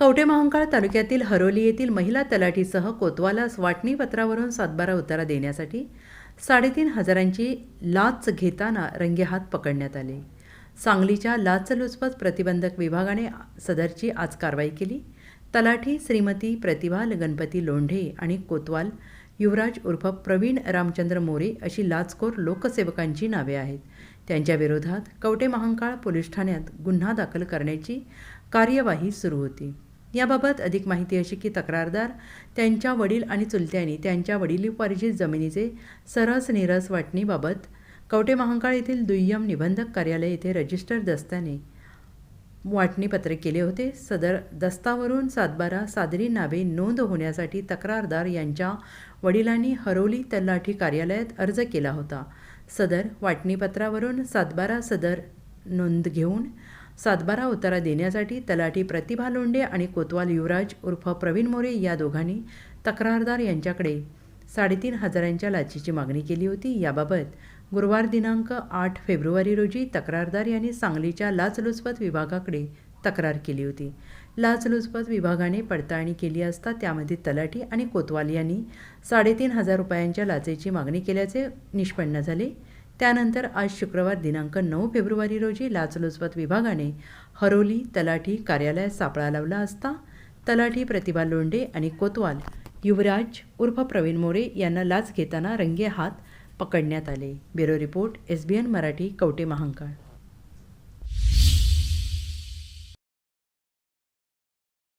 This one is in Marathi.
कवठे महांकाळ तालुक्यातील हरोली येथील महिला तलाठीसह कोतवालास वाटणी पत्रावरून सातबारा उतारा देण्यासाठी साडेतीन हजारांची लाच घेताना रंगेहात पकडण्यात आले. सांगलीच्या लाचलुचपत प्रतिबंधक विभागाने सदरची आज कारवाई केली. तलाठी श्रीमती प्रतिभा गणपती लोंढे आणि कोतवाल युवराज उर्फ प्रवीण रामचंद्र मोरे अशी लाचखोर लोकसेवकांची नावे आहेत. त्यांच्या विरोधात कवटे महांकाळ पोलीस ठाण्यात गुन्हा दाखल करण्याची कार्यवाही सुरू होती. याबाबत अधिक माहिती अशी की तक्रारदार त्यांच्या वडील आणि चुलत्यांनी त्यांच्या वडिलोपार्जित जमिनीचे सरस निरस वाटणीबाबत कवटे महांकाळ येथील दुय्यम निबंधक कार्यालय येथे रजिस्टर दस्त्याने वाटणीपत्र केले होते. सदर दस्तावरून सातबारा सादरी नावे नोंद होण्यासाठी तक्रारदार यांच्या वडिलांनी हरोली तलाठी कार्यालयात अर्ज केला होता. सदर वाटणीपत्रावरून सातबारा सदर नोंद घेऊन सातबारा उतारा देण्यासाठी तलाठी प्रतिभा लोंढे आणि कोतवाल युवराज उर्फ प्रवीण मोरे या दोघांनी तक्रारदार यांच्याकडे साडेतीन हजारांच्या लाचीची मागणी केली होती. याबाबत गुरुवार दिनांक आठ फेब्रुवारी रोजी तक्रारदार यांनी सांगलीच्या लाचलुचपत विभागाकडे तक्रार केली होती. लाचलुचपत विभागाने पडताळणी केली असता त्यामध्ये तलाठी आणि कोतवाल यांनी साडेतीन हजार रुपयांच्या लाचेची मागणी केल्याचे निष्पन्न झाले. त्यानंतर आज शुक्रवार दिनांक नऊ फेब्रुवारी रोजी लाचलुचपत विभागाने हरोली तलाठी कार्यालयात सापळा लावला असता तलाठी प्रतिभा लोंढे आणि कोतवाल युवराज उर्फ प्रवीण मोरे यांना लाच घेताना रंगे हात पकडण्यात आले. Bureau report S B N Marathi Kavathe Mahankal.